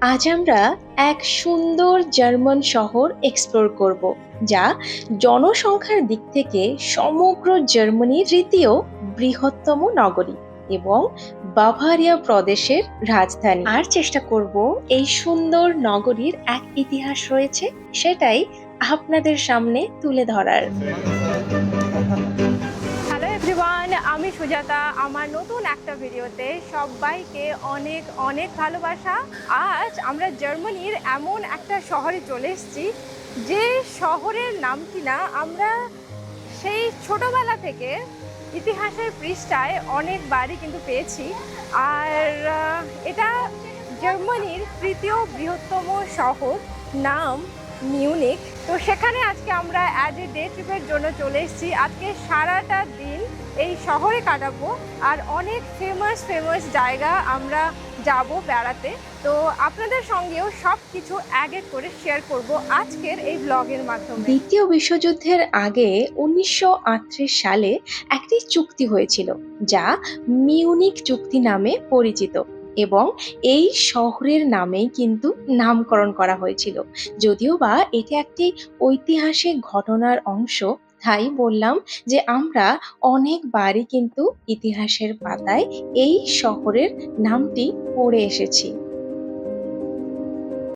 আজ আমরা এক সুন্দর জার্মান শহর এক্সপ্লোর করব, যা জনসংখ্যার দিক থেকে সমগ্র জার্মানির তৃতীয় বৃহত্তম নগরী এবং বাভারিয়া প্রদেশের রাজধানী। আর চেষ্টা করব এই সুন্দর নগরীর এক ইতিহাস রয়েছে, সেটাই আপনাদের সামনে তুলে ধরার। আমি সুজাতা, আমার নতুন একটা ভিডিওতে সবাইকে অনেক অনেক ভালোবাসা। আজ আমরা জার্মানির এমন একটা শহরে চলে এসেছি, যে শহরের নাম কিনা আমরা সেই ছোটবেলা থেকে ইতিহাসের পৃষ্ঠায় অনেকবারই কিন্তু পেয়েছি। আর এটা জার্মানির তৃতীয় বৃহত্তম শহর, নাম মিউনিক তো সেখানে আজকে আমরা অ্যাজ এ ডে ট্রিপের জন্য চলে এসেছি। আজকে সারাটা দিন এই শহরে কাটাবো আর অনেক ফেমাস ফেমাস জায়গা আমরা যাব বেড়াতে। তো আপনাদের সঙ্গেও সব কিছু এক এক করে শেয়ার করব আজকের এই ব্লগের মাধ্যমে। দ্বিতীয় বিশ্বযুদ্ধের আগে উনিশশো আটত্রিশ সালে একটি চুক্তি হয়েছিল, যা মিউনিক চুক্তি নামে পরিচিত এবং এই শহরের নামেই কিন্তু নামকরণ করা হয়েছিল। যদিও বা এটি একটি ঐতিহাসিক ঘটনার অংশ তাই বললাম যে আমরা অনেকবারই কিন্তু ইতিহাসের পাতায় এই শহরের নামটি পড়ে এসেছি।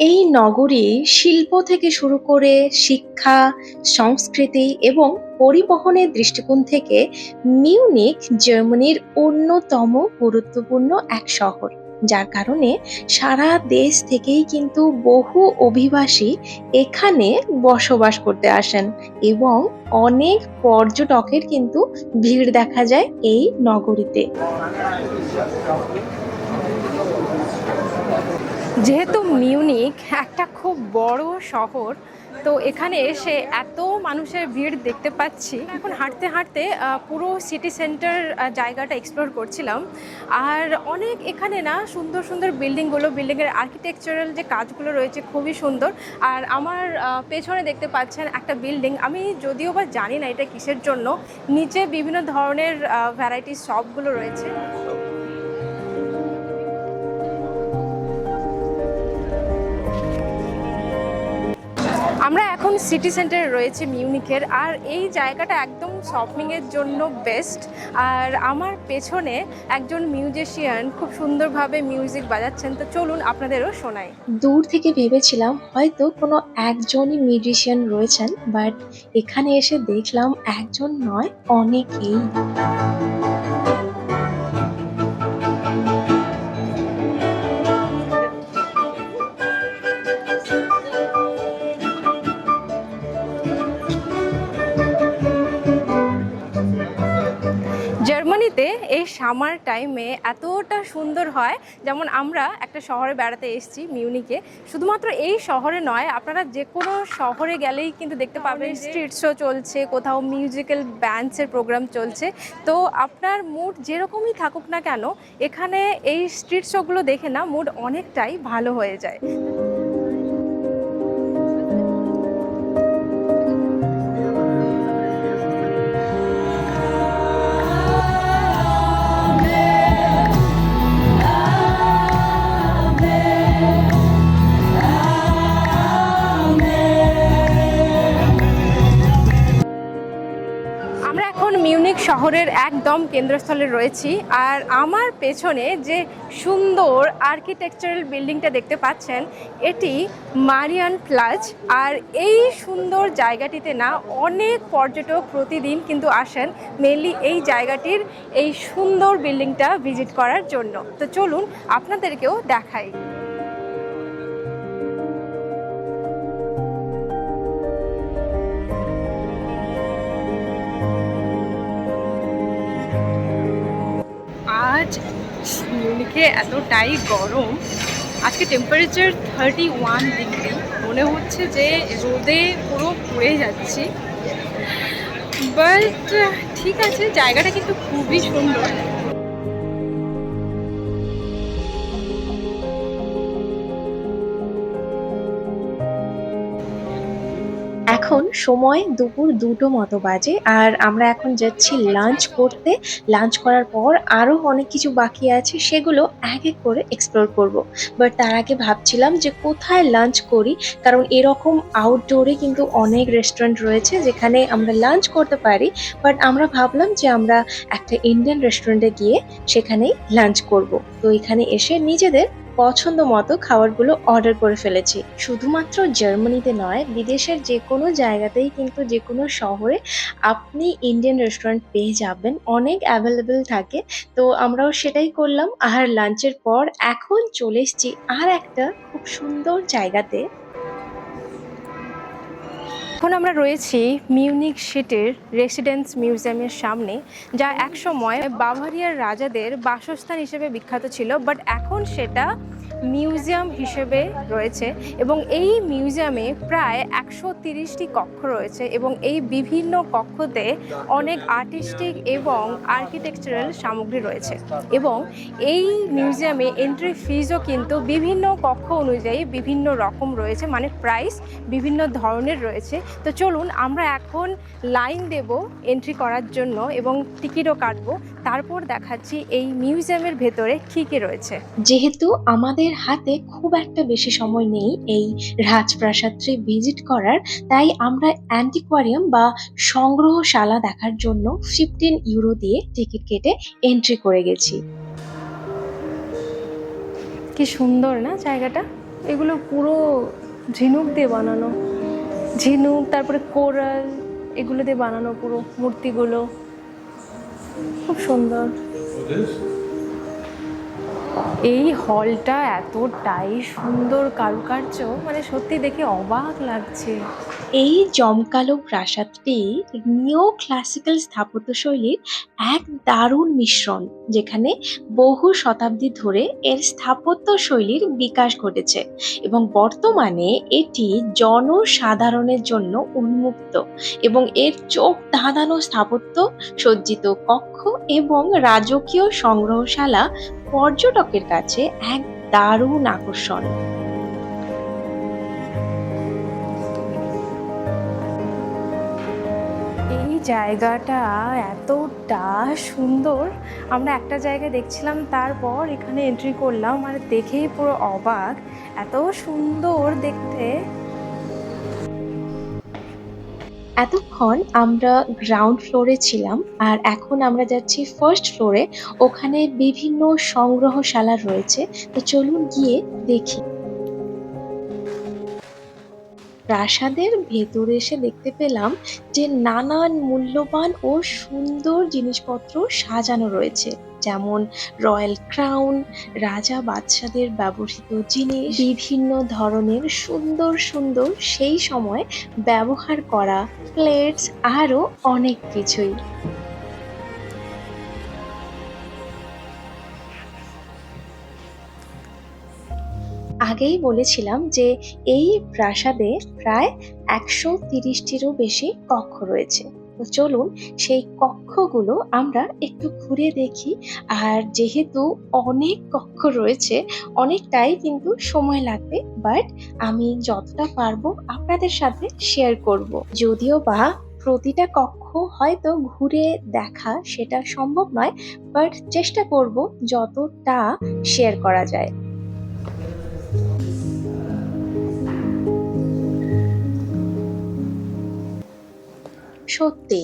এই নগরী শিল্প থেকে শুরু করে শিক্ষা, সংস্কৃতি এবং পরিবহনের দৃষ্টিকোণ থেকে মিউনিক জার্মানির অন্যতম গুরুত্বপূর্ণ এক শহর। যার কারণে সারা দেশ থেকেই কিন্তু বহু অভিবাসী এখানে বসবাস করতে আসেন এবং অনেক পর্যটকের কিন্তু ভিড় দেখা যায় এই নগরীতে। যেহেতু মিউনিক একটা খুব বড় শহর তো এখানে এসে এত মানুষের ভিড় দেখতে পাচ্ছি। এখন হাঁটতে হাঁটতে পুরো সিটি সেন্টার জায়গাটা এক্সপ্লোর করছিলাম। আর অনেক এখানে না সুন্দর সুন্দর বিল্ডিংগুলো, বিল্ডিংয়ের আর্কিটেকচারাল যে কাজগুলো রয়েছে খুবই সুন্দর। আর আমার পেছনে দেখতে পাচ্ছেন একটা বিল্ডিং। আমি যদিও বা জানি না এটা কিসের জন্য। নিচে বিভিন্ন ধরনের ভ্যারাইটিস শপগুলো রয়েছে। এখন সিটি সেন্টারে রয়েছে মিউনিকের আর এই জায়গাটা একদম শপিংয়ের জন্য বেস্ট আর আমার পেছনে একজন মিউজিশিয়ান খুব সুন্দরভাবে মিউজিক বাজাচ্ছেন। তো চলুন আপনাদেরও শোনাই। দূর থেকে ভেবেছিলাম হয়তো কোনো একজনই মিউজিশিয়ান রয়েছেন বাট এখানে এসে দেখলাম একজন নয়, অনেকেই। সামার টাইমে এতটা সুন্দর হয় যেমন আমরা একটা শহরে বেড়াতে এসেছি মিউনিকে। শুধুমাত্র এই শহরে নয় আপনারা যে কোনো শহরে গেলেই কিন্তু দেখতে পাবেন স্ট্রিট শো চলছে কোথাও মিউজিক্যাল ব্যান্ডসের প্রোগ্রাম চলছে। তো আপনার মুড যেরকমই থাকুক না কেন এখানে এই স্ট্রিট শোগুলো দেখে না মুড অনেকটাই ভালো হয়ে যায়। শহরের একদম কেন্দ্রস্থলে রয়েছি। আর আমার পেছনে যে সুন্দর আর্কিটেকচারাল বিল্ডিংটা দেখতে পাচ্ছেন, এটি মারিয়ান প্লাজ আর এই সুন্দর জায়গাটিতে না অনেক পর্যটক প্রতিদিন কিন্তু আসেন মেনলি এই জায়গাটির এই সুন্দর বিল্ডিংটা ভিজিট করার জন্য। তো চলুন আপনাদেরকেও দেখাই। এতটাই গরম। আজকে টেম্পারেচার থার্টি ওয়ান ডিগ্রি মনে হচ্ছে যে রোদে পুরো পুড়ে যাচ্ছি। বাট ঠিক আছে, জায়গাটা কিন্তু খুবই সুন্দর। এখন সময় দুপুর দুটো মতো বাজে আর আমরা এখন যাচ্ছি লাঞ্চ করতে। লাঞ্চ করার পর আরও অনেক কিছু বাকি আছে, সেগুলো এক এক করে এক্সপ্লোর করব। বাট তার আগে ভাবছিলাম যে কোথায় লাঞ্চ করি, কারণ এরকম আউটডোরে কিন্তু অনেক রেস্টুরেন্ট রয়েছে যেখানে আমরা লাঞ্চ করতে পারি। বাট আমরা ভাবলাম যে আমরা একটা ইন্ডিয়ান রেস্টুরেন্টে গিয়ে সেখানেই লাঞ্চ করব। তো এখানে এসে নিজেদের পছন্দ মতো খাবারগুলো অর্ডার করে ফেলেছি। শুধুমাত্র জার্মানিতে নয়, বিদেশের যে কোনো জায়গাতেই কিন্তু যে কোনো শহরে আপনি ইন্ডিয়ান রেস্টুরেন্ট পেয়ে যাবেন। অনেক অ্যাভেলেবেল থাকে। তো আমরাও সেটাই করলাম। আর লাঞ্চের পর এখন চলে এসেছি আর একটা খুব সুন্দর জায়গাতে। এখন আমরা রয়েছি মিউনিক সিটির রেসিডেন্স মিউজিয়ামের সামনে, যা একসময় বাভারিয়ার রাজাদের বাসস্থান হিসেবে বিখ্যাত ছিল, বাট এখন সেটা মিউজিয়াম হিসেবে রয়েছে এবং এই মিউজিয়ামে প্রায় একশো তিরিশটি কক্ষ রয়েছে এবং এই বিভিন্ন কক্ষতে অনেক আর্টিস্টিক এবং আর্কিটেকচারাল সামগ্রী রয়েছে। এবং এই মিউজিয়ামে এন্ট্রি ফিজও কিন্তু বিভিন্ন কক্ষ অনুযায়ী বিভিন্ন রকম রয়েছে মানে প্রাইস বিভিন্ন ধরনের রয়েছে। তো চলুন, আমরা এখন লাইন দেব এন্ট্রি করার জন্য এবং টিকিটও কাটবো। তারপর দেখাচ্ছি এই মিউজিয়ামের ভেতরে কী কী রয়েছে। যেহেতু আমাদের হাতে খুব একটা বেশি সময় নেই এই রাজপ্রাসাদটি ভিজিট করার তাই আমরা অ্যান্টিকোয়ারিয়াম বা সংগ্রহশালা দেখার জন্য ফিফটিন ইউরো দিয়ে টিকিট কেটে এন্ট্রি করে গেছি। কি সুন্দর না জায়গাটা? এগুলো পুরো ঝিনুক দিয়ে বানানো। ঝিনুক তারপরে কোরাল এগুলো দিয়ে বানানো পুরো মূর্তিগুলো। খুব সুন্দর। এই হলটা এতটাই সুন্দর কারুকার্য মানে সত্যি দেখে অবাক লাগছে। এই জমকালো প্রাসাদটি নিও ক্লাসিক্যাল স্থাপত্যশৈলীর এক দারুণ মিশ্রণ, যেখানে বহু শতাব্দী ধরে এর স্থাপত্য শৈলীর বিকাশ ঘটেছে এবং বর্তমানে এটি জনসাধারণের জন্য উন্মুক্ত এবং এর চোখ ধাঁধানো স্থাপত্য, সজ্জিত কক্ষ এবং রাজকীয় সংগ্রহশালা পর্যটকের কাছে এক দারুণ আকর্ষণ। এই জায়গাটা এতটা সুন্দর। আমরা একটা জায়গায় দেখছিলাম, তারপর এখানে এন্ট্রি করলাম আর দেখেই পুরো অবাক। এত সুন্দর দেখতে। এতক্ষণ আমরা গ্রাউন্ড ফ্লোরে ছিলাম আর এখন আমরা যাচ্ছি ফার্স্ট ফ্লোরে ওখানে বিভিন্ন সংগ্রহশালা রয়েছে। তো চলুন গিয়ে দেখি। প্রাসাদের ভেতরে এসে দেখতে পেলাম যে নানান মূল্যবান ও সুন্দর জিনিসপত্র সাজানো রয়েছে। যেমন রয়্যাল ক্রাউন, রাজা বাদশাদের ব্যবহৃত জিনিস, বিভিন্ন ধরনের সুন্দর সুন্দর সেই সময় ব্যবহার করা প্লেটস, আরও অনেক কিছুই। আগেই বলেছিলাম যে এই প্রাসাদে প্রায় একশো তিরিশটিরও বেশি কক্ষ রয়েছে। তো চলুন সেই কক্ষগুলো আমরা একটু ঘুরে দেখি। আর যেহেতু অনেক কক্ষ রয়েছে, অনেকটাই কিন্তু সময় লাগবে বাট আমি যতটা পারব আপনাদের সাথে শেয়ার করব। যদিও বা প্রতিটা কক্ষ হয়তো ঘুরে দেখা সেটা সম্ভব নয় বাট চেষ্টা করব যতটা শেয়ার করা যায়। সত্যি,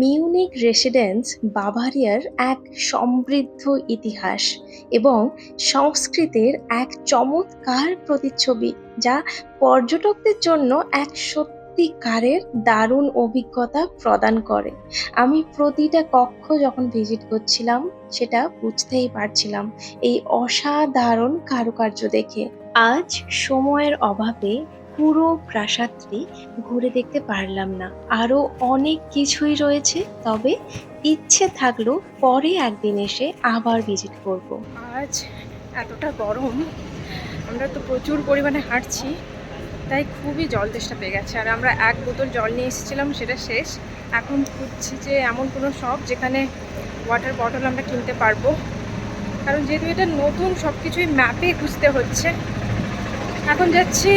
মিউনিক রেসিডেন্স বাভারিয়ার এক সমৃদ্ধ ইতিহাস এবং সংস্কৃতির এক চমৎকার প্রতিচ্ছবি যা পর্যটকদের জন্য এক সত্যিকারের দারুণ অভিজ্ঞতা প্রদান করে। আমি প্রতিটা কক্ষ যখন ভিজিট করছিলাম, সেটা বুঝতেই পারছিলাম এই অসাধারণ কারুকার্য দেখে। আজ সময়ের অভাবে পুরো প্রাসাদটি ঘুরে দেখতে পারলাম না। আরও অনেক কিছুই রয়েছে, তবে ইচ্ছে থাকলেও পরে একদিন এসে আবার ভিজিট করব। আজ এতটা গরম, আমরা তো প্রচুর পরিমাণে হাঁটছি, তাই খুবই জল তেষ্টা পেয়ে গেছে। আর আমরা এক বোতল জল নিয়ে এসেছিলাম, সেটা শেষ। এখন খুঁজছি যে এমন কোনো শপ যেখানে ওয়াটার বটল আমরা কিনতে পারব। কারণ যেহেতু এটা নতুন সব কিছুই ম্যাপে খুঁজতে হচ্ছে। এখন যাচ্ছি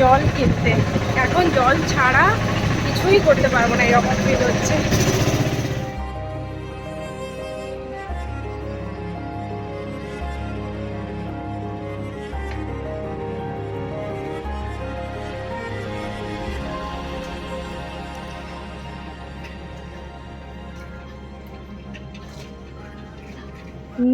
জল কিনতে। এখন জল ছাড়া কিছুই করতে পারব না, এরকম ফিল হচ্ছে।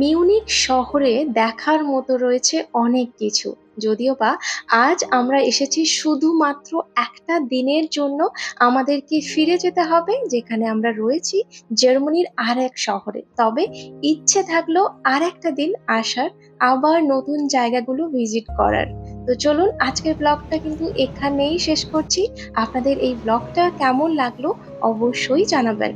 মিউনিক শহরে দেখার মতো রয়েছে অনেক কিছু। যদিও বা আজ আমরা এসেছি শুধুমাত্র একটা দিনের জন্য আমাদেরকে ফিরে যেতে হবে, যেখানে আমরা রয়েছি জার্মানির আর এক শহরে। তবে ইচ্ছে থাকল আর একটা দিন আসার, আবার নতুন জায়গাগুলো ভিজিট করার। তো চলুন আজকের ব্লগটা কিন্তু এখানেই শেষ করছি। আপনাদের এই ব্লগটা কেমন লাগল অবশ্যই জানাবেন।